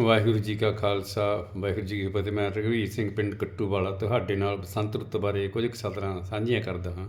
ਵਾਹਿਗੁਰੂ ਜੀ ਕਾ ਖਾਲਸਾ, ਵਾਹਿਗੁਰੂ ਜੀ ਕੀ ਫਤਿਹ। ਮੈਂ ਰਘਵੀਰ ਸਿੰਘ ਪਿੰਡ ਕੱਟੂ ਵਾਲਾ ਤੁਹਾਡੇ ਨਾਲ ਬਸੰਤ ਰੁੱਤ ਬਾਰੇ ਕੁਝ ਕੁ ਸਤਰਾਂ ਸਾਂਝੀਆਂ ਕਰਦਾ ਹਾਂ।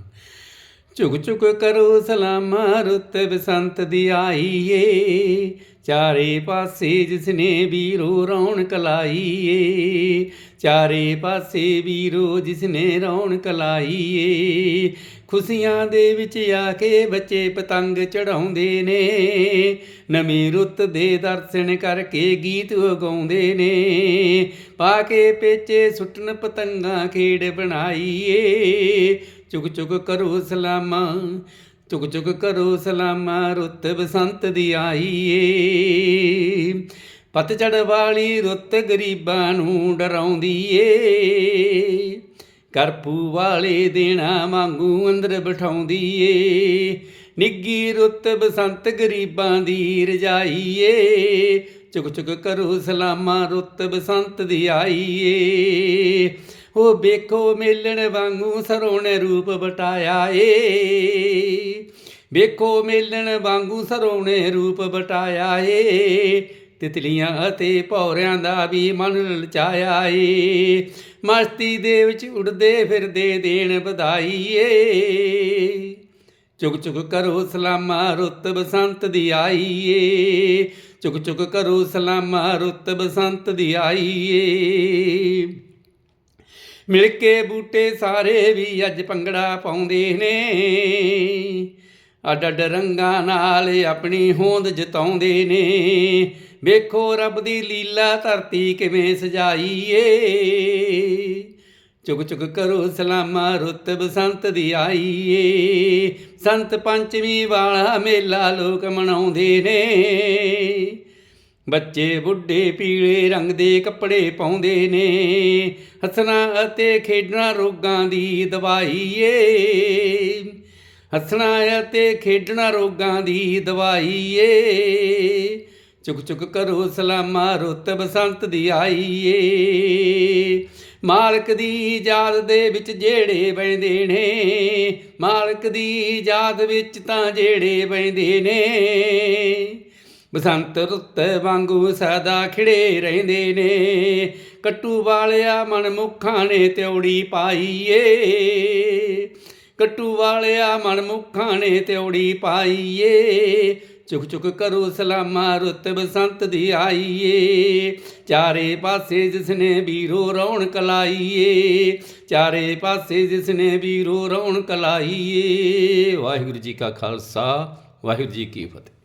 ਝੁਕ ਝੁਕ ਕਰੋ ਸਲਾਮਾਂ ਰੁੱਤ ਬਸੰਤ ਦੀ ਆਈ ਏ ਚਾਰੇ ਪਾਸੇ ਜਿਸਨੇ ਵੀਰੋ ਰੌਣਕ ਲਾਈ ਏ ਚਾਰੇ ਪਾਸੇ ਵੀਰੋ ਜਿਸਨੇ ਰੌਣਕ ਲਾਈ ਏ ਖੁਸ਼ੀਆਂ ਦੇ ਵਿੱਚ ਆ ਕੇ ਬੱਚੇ ਪਤੰਗ ਚੜਾਉਂਦੇ ਨੇ। ਨਵੀਂ ਰੁੱਤ ਦੇ ਦਰਸ਼ਨ ਕਰਕੇ ਗੀਤ ਗਾਉਂਦੇ ਨੇ। ਪਾ ਕੇ ਪੇਚੇ ਸੁੱਟਣ ਪਤੰਗਾਂ ਖੇਡ ਬਣਾਈਏ। ਚੁਗ ਚੁਗ ਕਰੋ ਸਲਾਮਾ, ਚੁਗ ਚੁਗ ਕਰੋ ਸਲਾਮਾ, ਰੁੱਤ ਬਸੰਤ ਦੀ ਆਈਏ। ਪਤਝੜ ਵਾਲੀ ਰੁੱਤ ਗਰੀਬਾਂ ਨੂੰ ਡਰਾਉਂਦੀ ਏ ਕਰਪੂ ਵਾਲੇ ਦੇਣਾ ਵਾਂਗੂ ਅੰਦਰ ਬਿਠਾਉਂਦੀ ਏ ਨਿੱਗੀ ਰੁੱਤ ਬਸੰਤ ਗਰੀਬਾਂ ਦੀ ਰਜਾਈ ਏ ਚੁਗ ਚੁਗ ਕਰੋ ਸਲਾਮਾ, ਰੁੱਤ ਬਸੰਤ ਦੀ ਆਈ ਏ ਉਹ ਵੇਖੋ ਮੇਲਣ ਵਾਂਗੂ ਸਰੋਣੇ ਰੂਪ ਬਟਾਇਆ ਏ ਵੇਖੋ ਮੇਲਣ ਵਾਂਗੂ ਸਰੋਣੇ ਰੂਪ ਬਟਾਇਆ ਏ ਤਿਤਲੀਆਂ ਅਤੇ ਭੌਰਿਆਂ ਦਾ ਵੀ ਮਨ ਲਲਚਾਇਆ ਏ ਮਸਤੀ ਦੇ ਵਿੱਚ ਉੜਦੇ ਫਿਰਦੇ ਦੇਣ ਵਧਾਈ ਏ ਚੁਗ ਚੁਗ ਕਰੋ ਸਲਾਮਾ, ਰੁੱਤ ਬਸੰਤ ਦੀ ਆਈ ਏ ਚੁਗ ਚੁਗ ਕਰੋ ਸਲਾਮਾ, ਰੁੱਤ ਬਸੰਤ ਦੀ ਆਈ ਏ ਮਿਲ ਕੇ ਬੂਟੇ ਸਾਰੇ ਵੀ ਅੱਜ ਭੰਗੜਾ ਪਾਉਂਦੇ ਨੇ। ਅੱਡ ਅੱਡ ਰੰਗਾਂ ਨਾਲ ਆਪਣੀ ਹੋਂਦ ਜਤਾਉਂਦੇ ਨੇ। ਵੇਖੋ ਰੱਬ ਦੀ ਲੀਲਾ ਧਰਤੀ ਕਿਵੇਂ ਸਜਾਈ ਏ ਚੁਗ ਚੁਗ ਕਰੋ ਸਲਾਮਾ ਰੁੱਤ ਬਸੰਤ ਦੀ ਆਈ ਏ ਸੰਤ ਪੰਚਮੀ ਵਾਲਾ ਮੇਲਾ ਲੋਕ ਮਨਾਉਂਦੇ ਨੇ। ਬੱਚੇ ਬੁੱਢੇ ਪੀਲੇ ਰੰਗ ਦੇ ਕੱਪੜੇ ਪਾਉਂਦੇ ਨੇ। ਹੱਸਣਾ ਅਤੇ ਖੇਡਣਾ ਰੋਗਾਂ ਦੀ ਦਵਾਈ ਏ। ਹੱਸਣਾ ਅਤੇ ਖੇਡਣਾ ਰੋਗਾਂ ਦੀ ਦਵਾਈ ਏ। ਚੁੱਕ ਚੁੱਕ ਕਰੋ ਸਲਾਮਾ, ਰੁੱਤ ਬਸੰਤ ਦੀ ਆਈ ਏ। ਮਾਲਕ ਦੀ ਯਾਦ ਦੇ ਵਿੱਚ ਜਿਹੜੇ ਬੈਂਦੇ ਨੇ, ਮਾਲਕ ਦੀ ਯਾਦ ਵਿੱਚ ਤਾਂ ਜਿਹੜੇ ਬੈਂਦੇ ਨੇ। ਬਸੰਤ ਰੁੱਤ ਵਾਂਗੂ ਸਦਾ ਖਿੜੇ ਰਹਿੰਦੇ ਨੇ। ਕੱਟੂ ਵਾਲਿਆ ਮਨ ਮੁਖਾਂ ਨੇ ਤਿਉੜੀ ਪਾਈਏ। ਕੱਟੂ ਵਾਲਿਆ ਮਨ ਮੁਖਾਂ ਨੇ ਤਿਉੜੀ ਪਾਈਏ। ਏ ਚੁਕ ਚੁਕ ਕਰੋ ਸਲਾਮਾ ਰੁੱਤ ਬਸੰਤ ਦੀ ਆਈਏ। ਚਾਰੇ ਪਾਸੇ ਜਿਸਨੇ ਵੀਰੋ ਰੌਣਕ ਲਾਈਏ। ਚਾਰੇ ਪਾਸੇ ਜਿਸਨੇ ਵੀਰੋ ਰੌਣਕ ਲਾਈਏ। ਵਾਹਿਗੁਰੂ ਜੀ ਕਾ ਖਾਲਸਾ, ਵਾਹਿਗੁਰੂ ਜੀ ਕੀ ਫਤਿਹ।